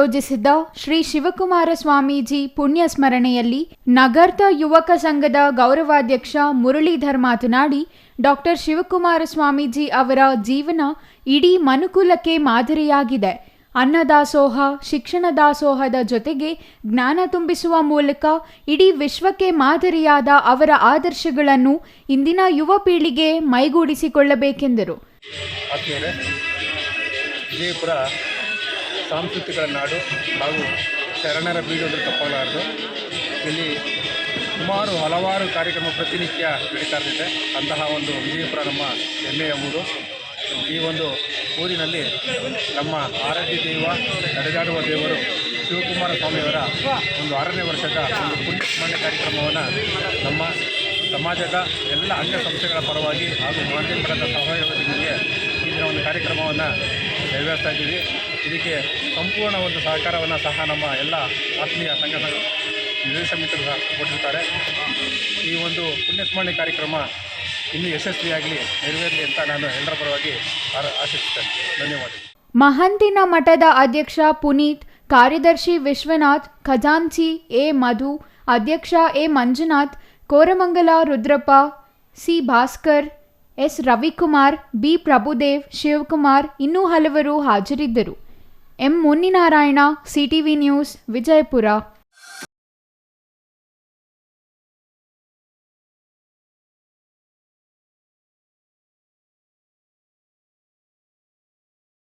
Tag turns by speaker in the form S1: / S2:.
S1: ಯೋಜಿಸಿದ್ದ ಶ್ರೀ ಶಿವಕುಮಾರ ಸ್ವಾಮೀಜಿ ಪುಣ್ಯ ಸ್ಮರಣೆಯಲ್ಲಿ ನಗರ್ತ ಯುವಕ ಸಂಘದ ಗೌರವಾಧ್ಯಕ್ಷ ಮುರಳೀಧರ್ ಮಾತನಾಡಿ, ಡಾಕ್ಟರ್ ಶಿವಕುಮಾರ ಸ್ವಾಮೀಜಿ ಅವರ ಜೀವನ ಇಡೀ ಮನುಕುಲಕ್ಕೆ ಮಾದರಿಯಾಗಿದೆ. ಅನ್ನದಾಸೋಹ ಶಿಕ್ಷಣ ದಾಸೋಹದ ಜೊತೆಗೆ ಜ್ಞಾನ ತುಂಬಿಸುವ ಮೂಲಕ ಇಡೀ ವಿಶ್ವಕ್ಕೆ ಮಾದರಿಯಾದ ಅವರ ಆದರ್ಶಗಳನ್ನು ಇಂದಿನ ಯುವ ಪೀಳಿಗೆ ಮೈಗೂಡಿಸಿಕೊಳ್ಳಬೇಕೆಂದರು.
S2: ಸಾಂಸ್ಕೃತಿಕ ನಾಡು ಹಾಗೂ ಶರಣರ ಬೀಡೋದು ತಪ್ಪಲಾರದು ಇಲ್ಲಿ ಸುಮಾರು ಹಲವಾರು ಕಾರ್ಯಕ್ರಮ ಪ್ರತಿನಿತ್ಯ ನಡೀತಾ ಇರ್ತದೆ ಅಂತಹ ಒಂದು ವಿಜಯಪುರ ನಮ್ಮ ಹೆಮ್ಮೆಯ ಎಂಬುದು ಈ ಒಂದು ಊರಿನಲ್ಲಿ ನಮ್ಮ ಆರಾಧ್ಯ ದೈವ, ನಡೆದಾಡುವ ದೇವರು ಶಿವಕುಮಾರ ಸ್ವಾಮಿಯವರ ಒಂದು ಆರನೇ ವರ್ಷದ ಒಂದು ಪುಣ್ಯಸ್ಮರಣೆ ಕಾರ್ಯಕ್ರಮವನ್ನು ನಮ್ಮ ಸಮಾಜದ ಎಲ್ಲ ಅಂಗಸಂಸ್ಥೆಗಳ ಪರವಾಗಿ ಹಾಗೂ ಮಾಧ್ಯಮಗಳ ಸಹಯೋಗದೊಂದಿಗೆ ಈ ಒಂದು ಕಾರ್ಯಕ್ರಮವನ್ನು ನೆರವೇರಿಸ್ತಾ ಇದ್ದೀವಿ ಇದಕ್ಕೆ ಸಂಪೂರ್ಣ ಒಂದು ಸಹಕಾರವನ್ನು ಸಹ ನಮ್ಮ ಎಲ್ಲ ಆತ್ಮೀಯ ಸಂಘ ನಿರ್ದೇಶ ಮಿತ್ರರು ಸಹ ಕೊಟ್ಟಿರ್ತಾರೆ. ಈ ಒಂದು ಪುಣ್ಯಸ್ಮರಣೆ ಕಾರ್ಯಕ್ರಮ ಇನ್ನೂ ಯಶಸ್ವಿಯಾಗಲಿ, ನೆರವೇರಲಿ ಅಂತ ನಾನು ಎಲ್ಲರ ಪರವಾಗಿ ಆಶಿಸುತ್ತೇನೆ. ಧನ್ಯವಾದಗಳು.
S1: ಮಹಂತಿನ ಮಠದ ಅಧ್ಯಕ್ಷ ಪುನೀತ್, ಕಾರ್ಯದರ್ಶಿ ವಿಶ್ವನಾಥ್, ಖಜಾಂಚಿ ಎ ಮಧು, ಅಧ್ಯಕ್ಷ A Manjunath, Koramangala Rudrappa, C Bhaskar S. Ravikumar B. Prabhudev Shivakumar ಇನ್ನೂ ಹಲವರು ಹಾಜರಿದ್ದರು. M. Muninarayana CTV news Vijayapura.